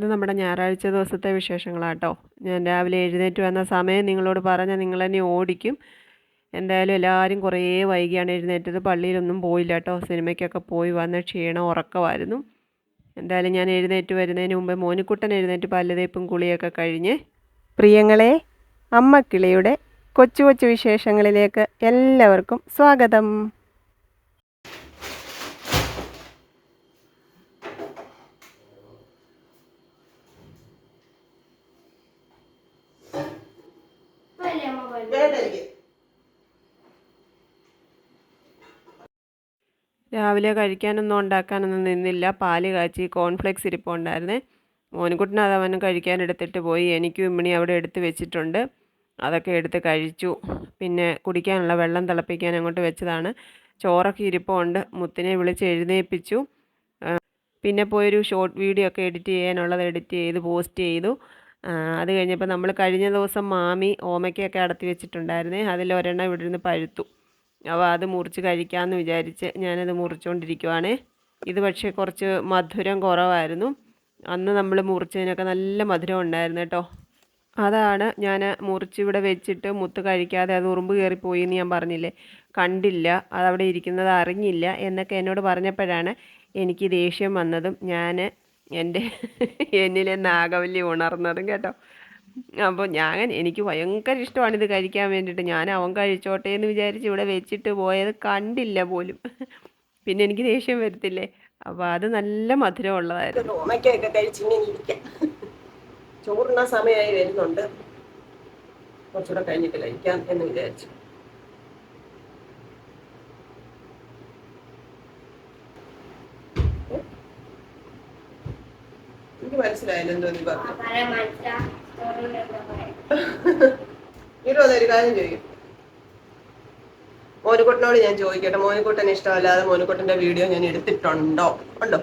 ഇത് നമ്മുടെ ഞായറാഴ്ച ദിവസത്തെ വിശേഷങ്ങളാട്ടോ. ഞാൻ രാവിലെ എഴുന്നേറ്റ് വന്ന സമയം നിങ്ങളോട് പറഞ്ഞാൽ നിങ്ങൾ തന്നെ ഓടിക്കും. എന്തായാലും എല്ലാവരും കുറേ വൈകിയാണ് എഴുന്നേറ്റത്. പള്ളിയിലൊന്നും പോയില്ല കേട്ടോ സിനിമയ്ക്കൊക്കെ പോയി വന്ന ക്ഷീണം ഉറക്കമായിരുന്നു. എന്തായാലും ഞാൻ എഴുന്നേറ്റ് വരുന്നതിന് മുമ്പ് മോനിക്കുട്ടൻ എഴുന്നേറ്റ് പല്ലുതേപ്പും കുളിയൊക്കെ കഴിഞ്ഞ് പ്രിയങ്ങളെ അമ്മക്കിളിയുടെ കൊച്ചു കൊച്ചു വിശേഷങ്ങളിലേക്ക് എല്ലാവർക്കും സ്വാഗതം. രാവിലെ കഴിക്കാനൊന്നും ഉണ്ടാക്കാനൊന്നും നിന്നില്ല. പാൽ കാച്ചി കോൺഫ്ലെക്സ് ഇരിപ്പുണ്ടായിരുന്നേ. മോനുകുട്ടിന് അത് അവനും കഴിക്കാൻ എടുത്തിട്ട് പോയി. എനിക്കും ഇമ്മിണി അവിടെ എടുത്ത് വെച്ചിട്ടുണ്ട്. അതൊക്കെ എടുത്ത് കഴിച്ചു. പിന്നെ കുടിക്കാനുള്ള വെള്ളം തിളപ്പിക്കാൻ അങ്ങോട്ട് വെച്ചതാണ്. ചോറൊക്കെ ഇരിപ്പുണ്ട്. മുത്തിനെ വിളിച്ച് എഴുന്നേൽപ്പിച്ചു പിന്നെ പോയൊരു ഷോർട്ട് വീഡിയോ ഒക്കെ എഡിറ്റ് ചെയ്യാനുള്ളത് എഡിറ്റ് ചെയ്ത് പോസ്റ്റ് ചെയ്തു. അത് കഴിഞ്ഞപ്പോൾ നമ്മൾ കഴിഞ്ഞ ദിവസം മാമി ഓമയ്ക്കൊക്കെ അടത്തി വെച്ചിട്ടുണ്ടായിരുന്നേ. അതിൽ ഒരെണ്ണം ഇവിടെ നിന്ന് പഴുത്തു. അപ്പോൾ അത് മുറിച്ച് കഴിക്കാമെന്ന് വിചാരിച്ച് ഞാനത് മുറിച്ചുകൊണ്ടിരിക്കുവാണ് ഇത് പക്ഷേ കുറച്ച് മധുരം കുറവായിരുന്നു. അന്ന് നമ്മൾ മുറിച്ചതിനൊക്കെ നല്ല മധുരം ഉണ്ടായിരുന്നു കേട്ടോ. അതാണ് ഞാൻ മുറിച്ചിവിടെ വെച്ചിട്ട് മുത്ത് കഴിക്കാതെ അത് ഉറുമ്പ് കയറിപ്പോയി എന്ന് ഞാൻ പറഞ്ഞില്ലേ? കണ്ടില്ല. അതവിടെ ഇരിക്കുന്നത് അറിഞ്ഞില്ല എന്നൊക്കെ എന്നോട് പറഞ്ഞപ്പോഴാണ് എനിക്ക് ദേഷ്യം വന്നതും ഞാൻ എന്റെ എന്നിലെ നാഗവല്ലി ഉണർന്നതും കേട്ടോ. അപ്പോൾ ഞാൻ എനിക്ക് ഭയങ്കര ഇഷ്ടമാണ് ഇത് കഴിക്കാൻ വേണ്ടിയിട്ട് ഞാൻ അവൻ കഴിച്ചോട്ടെ എന്ന് വിചാരിച്ച് ഇവിടെ വെച്ചിട്ട് പോയത് കണ്ടില്ല പോലും. പിന്നെ എനിക്ക് ദേഷ്യം വരത്തില്ലേ? അപ്പോൾ അത് നല്ല ഓമയ്ക്കൊക്കെ ഇരിക്കാം. ചോറിന സമയമായി വരുന്നുണ്ട്. കുറച്ചുകൂടെ കഴിഞ്ഞിട്ട് കഴിക്കാം എന്ന് വിചാരിച്ചു. എനിക്ക് മനസ്സിലായില്ല എന്തോ നീ പറഞ്ഞു ഇരുപത് ഒരു കാര്യം ചോദിക്കും. മോനുകുട്ടനോട് ഞാൻ ചോദിക്കട്ടെ. മോനുകുട്ടൻ ഇഷ്ടമല്ലാതെ മോനുകുട്ടന്റെ വീഡിയോ ഞാൻ എടുത്തിട്ടുണ്ടോ? ഉണ്ടോ?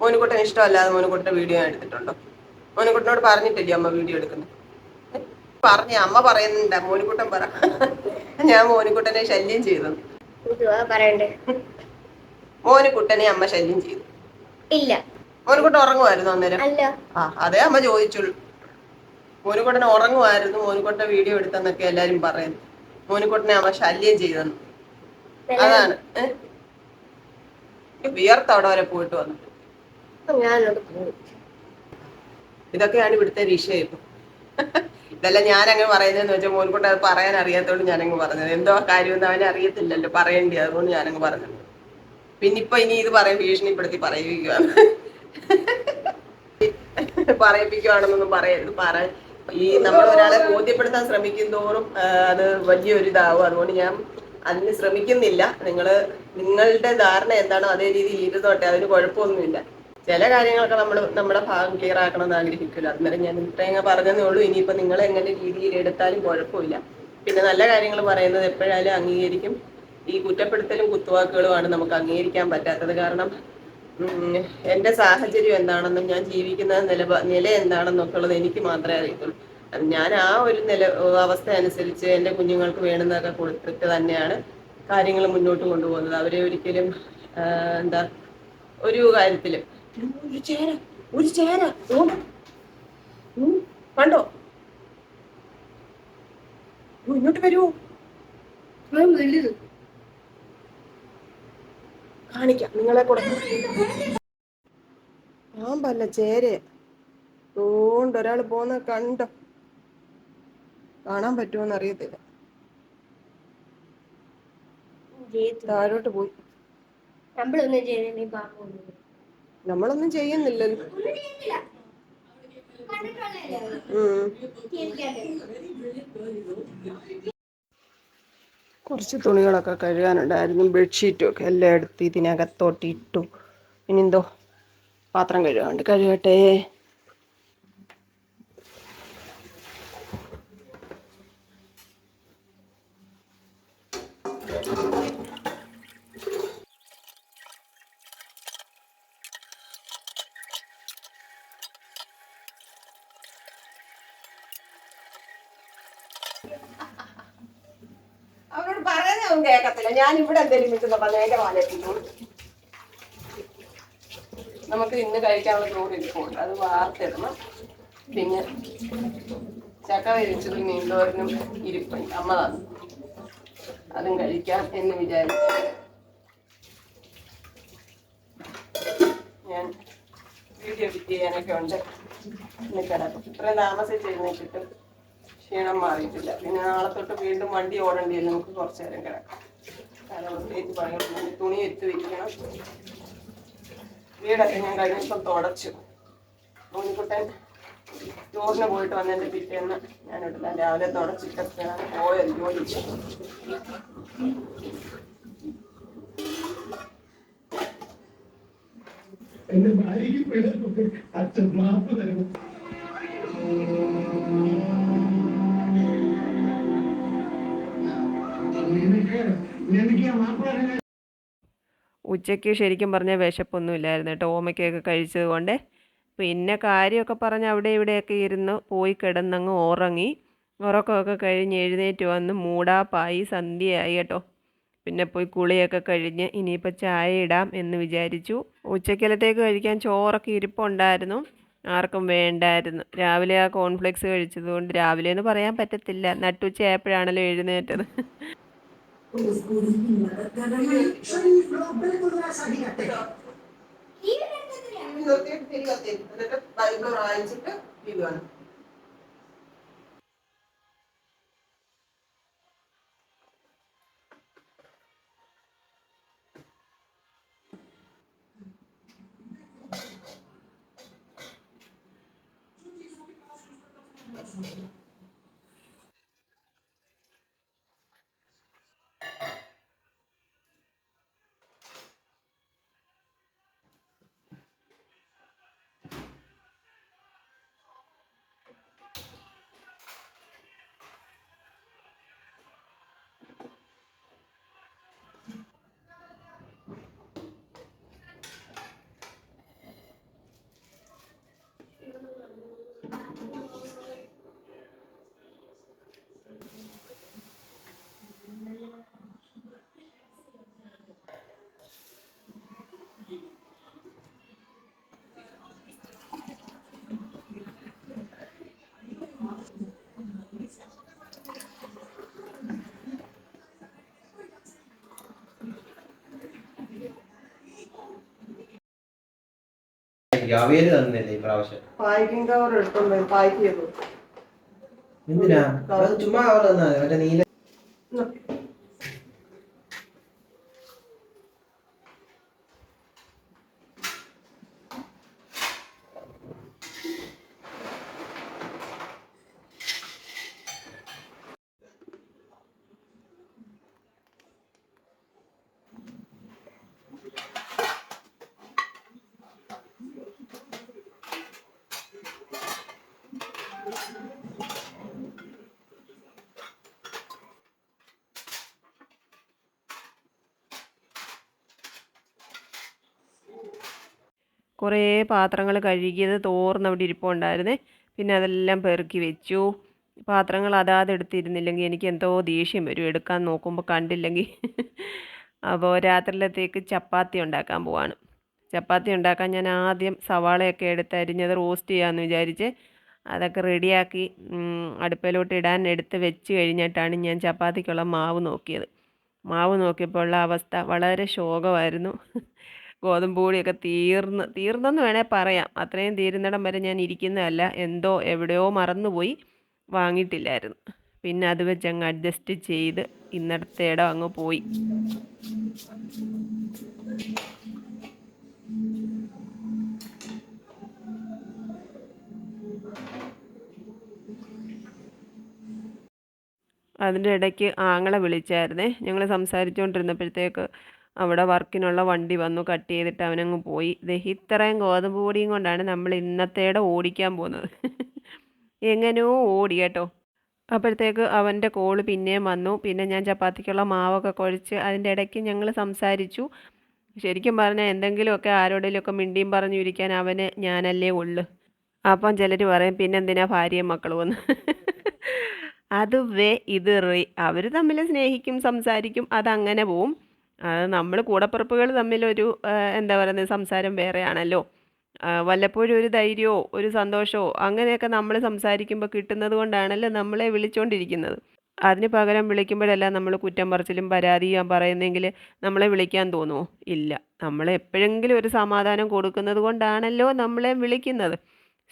മോനുകുട്ടൻ ഇഷ്ടമല്ലാതെ മോനുകുട്ടന്റെ വീഡിയോ ഞാൻ എടുത്തിട്ടുണ്ടോ? മോനുകുട്ടനോട് പറഞ്ഞിട്ടില്ലേ അമ്മ വീഡിയോ എടുക്കുന്നത്? പറഞ്ഞ അമ്മ പറയുന്നുണ്ട്. മോനുകുട്ടൻ പറ. ഞാൻ മോനുകുട്ടനെ ശല്യം ചെയ്തു. പറയണ്ടേ? മോനുകുട്ടനെ അമ്മ ശല്യം ചെയ്തു. ഇല്ല. മോനുകുട്ടൻ ഉറങ്ങുമായിരുന്നു അന്നേരം? ആ അതേ അമ്മ ചോദിച്ചുള്ളൂ. മോനുകുട്ടൻ ഉറങ്ങുമായിരുന്നു. മോനുകുട്ടൻ വീഡിയോ എടുത്തെന്നൊക്കെ എല്ലാരും പറയുന്നു. മോനുകുട്ടനെ അവ ശല്യം ചെയ്തെന്ന്. അതാണ്? വിയർത്ത് അവിടെ വരെ പോയിട്ട് വന്നിട്ട്. ഇതൊക്കെയാണ് ഇവിടുത്തെ വിഷയം ഇപ്പൊ. ഇതെല്ലാം ഞാൻ അങ്ങ് പറയുന്നതെന്ന് വെച്ചാൽ മോൻകുട്ടി അത് പറയാൻ അറിയാത്തോണ്ട് ഞാനങ്ങ് പറഞ്ഞത്. എന്തോ കാര്യമൊന്നും അവനെ അറിയത്തില്ലല്ലോ പറയേണ്ടി. അതുകൊണ്ട് ഞാനങ്ങ് പറഞ്ഞത്. പിന്നെ ഇപ്പൊ ഇനി ഇത് പറയും ഭീഷണിപ്പെടുത്തി പറയിപ്പിക്കുകയാണ് പറയിപ്പിക്കുവാണെന്നൊന്നും പറയരുത് പറ ഈ നമ്മൾ ഒരാളെ ബോധ്യപ്പെടുത്താൻ ശ്രമിക്കും തോറും അത് വലിയൊരു ഇതാവും അതുകൊണ്ട് ഞാൻ അതിന് ശ്രമിക്കുന്നില്ല. നിങ്ങൾ നിങ്ങളുടെ ധാരണ എന്താണോ അതേ രീതിയിൽ ഇരുന്നോട്ടെ. അതിന് കുഴപ്പമൊന്നുമില്ല. ചില കാര്യങ്ങളൊക്കെ നമ്മൾ നമ്മുടെ ഭാഗം ക്ലിയർ ആക്കണം എന്ന് ആഗ്രഹിക്കില്ല. അന്നേരം ഞാൻ ഇത്രയും പറഞ്ഞതേ ഉള്ളൂ. ഇനിയിപ്പോൾ നിങ്ങൾ എങ്ങനെ രീതിയിൽ എടുത്താലും കുഴപ്പമില്ല. പിന്നെ നല്ല കാര്യങ്ങൾ പറയുന്നത് എപ്പോഴായാലും അംഗീകരിക്കും. ഈ കുറ്റപ്പെടുത്തലും കുത്തുവാക്കുകളുമാണ് നമുക്ക് അംഗീകരിക്കാൻ പറ്റാത്തത്. കാരണം ഉം, എന്റെ സാഹചര്യം എന്താണെന്നും ഞാൻ ജീവിക്കുന്ന നില നില എന്താണെന്നൊക്കെ ഉള്ളത് എനിക്ക് മാത്രമേ അറിയത്തുള്ളൂ. ഞാൻ ആ ഒരു നില അവസ്ഥ അനുസരിച്ച് എന്റെ കുഞ്ഞുങ്ങൾക്ക് വേണ്ടുന്നതൊക്കെ കൊടുത്തിട്ട് തന്നെയാണ് കാര്യങ്ങൾ മുന്നോട്ട് കൊണ്ടുപോകുന്നത്. അവരെ ഒരിക്കലും എന്താ ഒരു കാര്യത്തിലും. ഒരു ചേര ഒരു ചേര. കണ്ടോ? ഇങ്ങോട്ട് വരുമോ കാണിക്കാം. നിങ്ങളെ കൂടെ. പാമ്പല്ല ചേര്. തോണ്ട് ഒരാൾ പോന്ന കണ്ടോ? കാണാൻ പറ്റുമോന്ന് അറിയത്തില്ല. താഴോട്ട് പോയി. നമ്മളൊന്നും ചെയ്യുന്നില്ലല്ലോ. ഉം. കുറച്ച് തുണികളൊക്കെ കഴുകാനുണ്ടായിരുന്നു ബെഡ്ഷീറ്റും ഒക്കെ എല്ലാം എടുത്ത് ഇതിനകത്തോട്ട് ഇട്ടു. ഇനി എന്തോ പാത്രം കഴുകാണ്ട് കഴുകട്ടെ അവരോട് പറയുന്നതൊന്നും കേൾക്കത്തില്ല ഞാൻ ഇവിടെ എന്തെങ്കിലും പറഞ്ഞ എന്റെ വാലെത്തിക്കും നമുക്ക് ഇന്ന് കഴിക്കാനുള്ള ചോറ് ഇരിപ്പുണ്ട്. അത് വാർത്തിടണം. പിന്നെ ചക്ക വേവിച്ചതും നീണ്ടോരനും ഇരിപ്പ്. അമ്മ തന്നു. അതും കഴിക്കാം എന്ന് വിചാരിച്ചു. ഞാൻ വീഡിയോ എഡിറ്റ് ചെയ്യാനൊക്കെ ഉണ്ട്. ഇന്ന് കിടക്കും. ഇത്രയും താമസിച്ചിരുന്നേ എഴുന്നേറ്റിട്ട് ക്ഷീണം മാറിയിട്ടില്ല. പിന്നെ നാളെ തൊട്ട് വീണ്ടും വണ്ടി ഓടേണ്ടിയില്ല നമുക്ക് കുറച്ച് നേരം കിടക്കാം. കാരണം തുണി എത്തി വെക്കണം. വീടൊക്കെ ഞാൻ കഴിഞ്ഞ ദിവസം തുടച്ചു. മോനിക്കുട്ടൻ ടൂറിന് പോയിട്ട് വന്നതിന്റെ പിറ്റേന്ന് ഞാൻ ഇട്ടില്ല രാവിലെ തുടച്ചിട്ടൊക്കെയാണ് പോയത് ജോലിച്ചു എന്റെ ഭാര്യയ്ക്ക് അച്ഛൻ മാപ്പ് തരണം ഉച്ചയ്ക്ക് ശരിക്കും പറഞ്ഞാൽ വിശപ്പൊന്നും ഇല്ലായിരുന്നു കേട്ടോ. ഓമയ്ക്കൊക്കെ കഴിച്ചത് കൊണ്ട് പിന്നെ കാര്യമൊക്കെ പറഞ്ഞ് അവിടെ ഇവിടെയൊക്കെ ഇരുന്ന് പോയി കിടന്നങ്ങ് ഉറങ്ങി. ഉറക്കമൊക്കെ കഴിഞ്ഞ് എഴുന്നേറ്റ് വന്ന് മൂടാപ്പായി സന്ധ്യയായി കേട്ടോ. പിന്നെ പോയി കുളിയൊക്കെ കഴിഞ്ഞ് ഇനിയിപ്പോൾ ചായ ഇടാം എന്ന് വിചാരിച്ചു. ഉച്ചക്കലത്തേക്ക് കഴിക്കാൻ ചോറൊക്കെ ഇരിപ്പുണ്ടായിരുന്നു. ആർക്കും വേണ്ടായിരുന്നു. രാവിലെ ആ കോൺഫ്ലെക്സ് കഴിച്ചതുകൊണ്ട് രാവിലെ എന്ന് പറയാൻ പറ്റത്തില്ല. നട്ടുച്ചയായപ്പോഴാണല്ലോ എഴുന്നേറ്റത്. എന്നിട്ട് ബൈബിൾ വായിച്ചിട്ട് ഇടുവാണ് അവിയൽ തന്നില്ലേ ഈ പ്രാവശ്യം? പായ്ക്കിംഗ് കവർ എടുത്തോണ്ട് പാക്ക് ചെയ്തു എന്തിനാ? ചുമ്മാ കവർ തന്നാ മറ്റേ നീല കുറേ പാത്രങ്ങൾ കഴുകിയത് തോർന്ന് അവിടെ ഇരിപ്പുണ്ടായിരുന്നേ. പിന്നെ അതെല്ലാം പെറുക്കി വെച്ചു. പാത്രങ്ങൾ അതാത് എടുത്തിരുന്നില്ലെങ്കിൽ എനിക്ക് എന്തോ ദേഷ്യം വരും. എടുക്കാൻ നോക്കുമ്പോൾ കണ്ടില്ലെങ്കിൽ. അപ്പോൾ രാത്രിയിലത്തേക്ക് ചപ്പാത്തി ഉണ്ടാക്കാൻ പോവാണ്. ചപ്പാത്തി ഉണ്ടാക്കാൻ ഞാൻ ആദ്യം സവാളയൊക്കെ എടുത്ത് അരിഞ്ഞത് റോസ്റ്റ് ചെയ്യാമെന്ന് വിചാരിച്ച് അതൊക്കെ റെഡിയാക്കി അടുപ്പിലോട്ട് ഇടാൻ എടുത്ത് വെച്ച് കഴിഞ്ഞിട്ടാണ് ഞാൻ ചപ്പാത്തിക്കുള്ള മാവ് നോക്കിയത്. മാവ് നോക്കിയപ്പോൾ ഉള്ള അവസ്ഥ വളരെ ശോകമായിരുന്നു. ഗോതമ്പ് പൊടിയൊക്കെ തീർന്ന് തീർന്നെന്ന് വേണേൽ പറയാം. അത്രയും തീരുന്നിടം വരെ ഞാൻ ഇരിക്കുന്നതല്ല. എന്തോ എവിടെയോ മറന്നുപോയി വാങ്ങിയിട്ടില്ലായിരുന്നു. പിന്നെ അത് വെച്ച് അങ്ങ് അഡ്ജസ്റ്റ് ചെയ്ത് ഇന്നടത്തെ ഇടം അങ്ങ് പോയി. അതിന്റെ ഇടയ്ക്ക് ആങ്ങളെ വിളിച്ചായിരുന്നേ. ഞങ്ങൾ സംസാരിച്ചുകൊണ്ടിരുന്നപ്പോഴത്തേക്ക് അവിടെ വർക്കിനുള്ള വണ്ടി വന്നു കട്ട് ചെയ്തിട്ട് അവനങ്ങ് പോയി. ഇത്രയും ഗോതമ്പ് പൊടിയും കൊണ്ടാണ് നമ്മൾ ഇന്നത്തേടെ ഓടിക്കാൻ പോകുന്നത്. എങ്ങനെയോ ഓടി കേട്ടോ. അപ്പോഴത്തേക്ക് അവന്റെ കോൾ പിന്നെയും വന്നു. പിന്നെ ഞാൻ ചപ്പാത്തിക്കുള്ള മാവൊക്കെ കുഴച്ച് അതിന്റെ ഇടയ്ക്ക് ഞങ്ങൾ സംസാരിച്ചു. ശരിക്കും പറഞ്ഞാൽ എന്തെങ്കിലുമൊക്കെ ആരോടെങ്കിലുമൊക്കെ മിണ്ടിയും പറഞ്ഞു ഇരിക്കാൻ അവന് ഞാനല്ലേ ഉള്ളു. അപ്പം ചിലർ പറയും പിന്നെന്തിനാ ഭാര്യയും മക്കളും എന്ന് അത് വേ ഇത് റേ അവർ തമ്മിൽ സ്നേഹിക്കും സംസാരിക്കും അതങ്ങനെ പോവും. നമ്മൾ കൂടപ്പിറപ്പുകൾ തമ്മിലൊരു എന്താ പറയുന്നത് സംസാരം വേറെയാണല്ലോ. വല്ലപ്പോഴും ഒരു ധൈര്യമോ ഒരു സന്തോഷമോ അങ്ങനെയൊക്കെ നമ്മൾ സംസാരിക്കുമ്പോൾ കിട്ടുന്നത് കൊണ്ടാണല്ലോ നമ്മളെ വിളിച്ചുകൊണ്ടിരിക്കുന്നത് അതിന് പകരം വിളിക്കുമ്പോഴെല്ലാം നമ്മൾ കുറ്റം പറച്ചിലും പരാതിയും പറയുന്നെങ്കിൽ നമ്മളെ വിളിക്കാൻ തോന്നുമോ? ഇല്ല. നമ്മൾ എപ്പോഴെങ്കിലും ഒരു സമാധാനം കൊടുക്കുന്നത് കൊണ്ടാണല്ലോ നമ്മളെ വിളിക്കുന്നത്.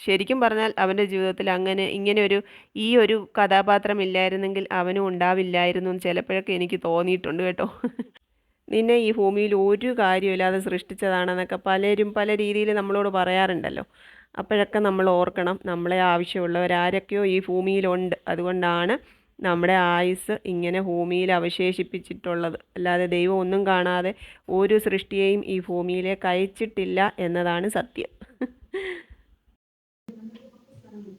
ശരിക്കും പറഞ്ഞാൽ അവന്റെ ജീവിതത്തിൽ അങ്ങനെ ഇങ്ങനെ ഒരു ഈ ഒരു കഥാപാത്രം ഇല്ലായിരുന്നെങ്കിൽ അവനും ഉണ്ടാവില്ലായിരുന്നു ചിലപ്പോഴൊക്കെ എനിക്ക് തോന്നിയിട്ടുണ്ട് കേട്ടോ. നിന്നെ ഈ ഭൂമിയിൽ ഒരു കാര്യമില്ലാതെ സൃഷ്ടിച്ചതാണെന്നൊക്കെ പലരും പല രീതിയിൽ നമ്മളോട് പറയാറുണ്ടല്ലോ. അപ്പോഴൊക്കെ നമ്മൾ ഓർക്കണം നമ്മളെ ആവശ്യമുള്ളവരാരൊക്കെയോ ഈ ഭൂമിയിലുണ്ട്. അതുകൊണ്ടാണ് നമ്മുടെ ആയുസ് ഇങ്ങനെ ഭൂമിയിൽ അവശേഷിപ്പിച്ചിട്ടുള്ളത്. അല്ലാതെ ദൈവം ഒന്നും കാണാതെ ഒരു സൃഷ്ടിയെയും ഈ ഭൂമിയിലേക്ക് അയച്ചിട്ടില്ല എന്നതാണ് സത്യം ഒന്ന് മൂന്ന് നാല്.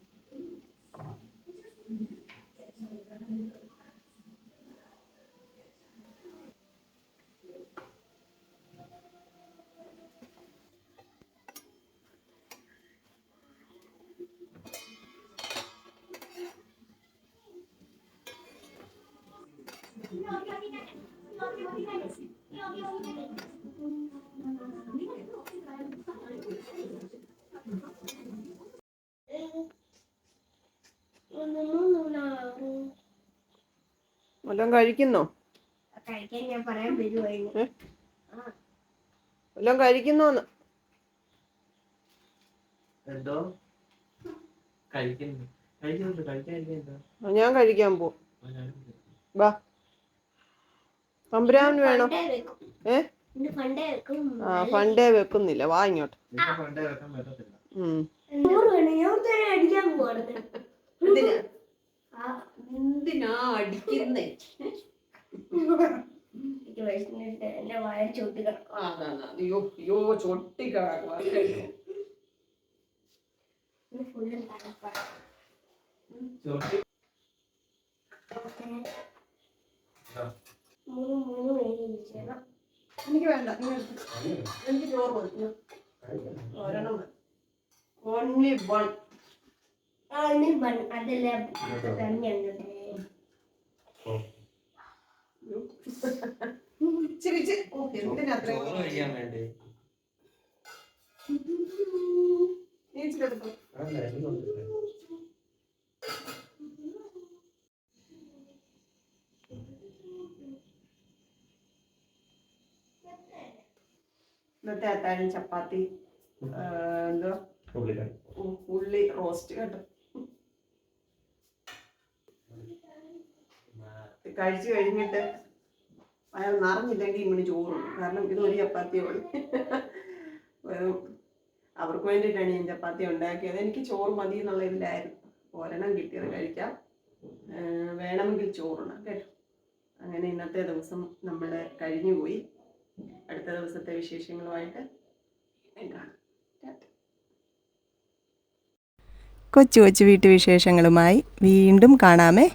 വല്ലതും കഴിക്കുന്നോ? വല്ലതും കഴിക്കുന്നോന്ന്? എന്തോ? കഴിക്കുന്നു. ഞാൻ കഴിക്കാൻ പോ വാ തമ്പുരാൻ വേണോ? ഏ? ആ ഫണ്ടേ വെക്കുന്നില്ല. വാ ഇങ്ങോട്ട്. എന്തിനാ? അടിക്കുന്നേ? എന്റെ ചൊട്ടി മൂന്ന് മൂന്ന് പേര് ഇരിക്കണം. എനിക്ക് വേണ്ട. എനിക്ക് ചോറ് ഞാൻ ഒരെണ്ണം ഓൺലി വൺ ആ ഇനി ബൺ അതല്ലേ ചിരിച്ച് എന്തിനാ നീ ഇച്ചിരി എടുത്തോ? ഇന്നത്തെ അത്താഴം ചപ്പാത്തി എന്തോ? ഉള്ളി റോസ്റ്റ് കേട്ടോ. കഴിച്ചു കഴിഞ്ഞിട്ട് അയാൾ നിറഞ്ഞില്ലെങ്കിൽ ഇങ്ങനെ ചോറും കാരണം ഇത് ഒരു ചപ്പാത്തിയേ ഉള്ളൂ. വെറും അവർക്ക് വേണ്ടിയിട്ടാണ് ഞാൻ ചപ്പാത്തി ഉണ്ടാക്കിയത്. എനിക്ക് ചോറ് മതി എന്നുള്ള ഇതിലായിരുന്നു. ഒരെണ്ണം കിട്ടിയത് കഴിക്കാം. വേണമെങ്കിൽ ചോറുണ്ണാം കേട്ടോ. അങ്ങനെ ഇന്നത്തെ ദിവസം നമ്മൾ കഴിഞ്ഞുപോയി. അടുത്ത ദിവസത്തെ വിശേഷങ്ങളുമായിട്ട് കാണാം. കൊച്ചു കൊച്ചു വീട്ടുവിശേഷങ്ങളുമായി വീണ്ടും കാണാമേ